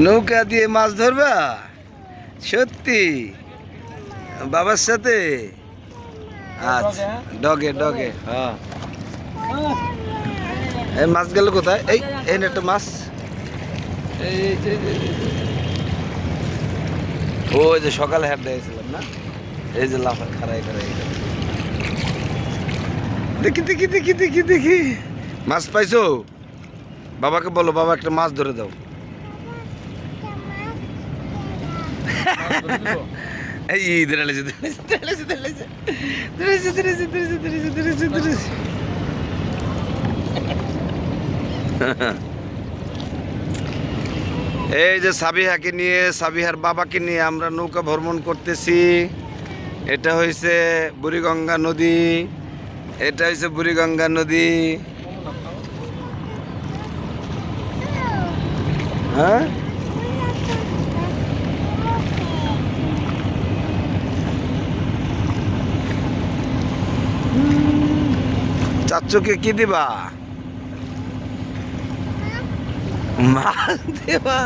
নৌকা দিয়ে মাছ ধরবা? সত্যি? বাবার সাথে? আচ্ছা ডগে ডগে হ্যাঁ। এই মাছ গেল কোথায়? এই এই একটা মাছ। ওই যে সকালে হাট দিয়েছিলাম না? এই যে লাফা খারাই খারাই দেখি দেখি দেখি দেখি দেখি। মাছ পাইছো? বাবাকে বলো, বাবা একটা মাছ ধরে দাও। এই ধরেছে ধরেছে ধরেছে এই যে সাবিহাকে নিয়ে, সাবিহার বাবাকে নিয়ে আমরা নৌকা ভ্রমণ করতেছি। এটা হয়েছে বুড়িগঙ্গা নদী। এটা হয়েছে বুড়িগঙ্গা নদী। হ্যাঁ? চাচুকে কি দিবা? মাল দেবা?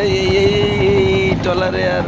এই এই টলারে আর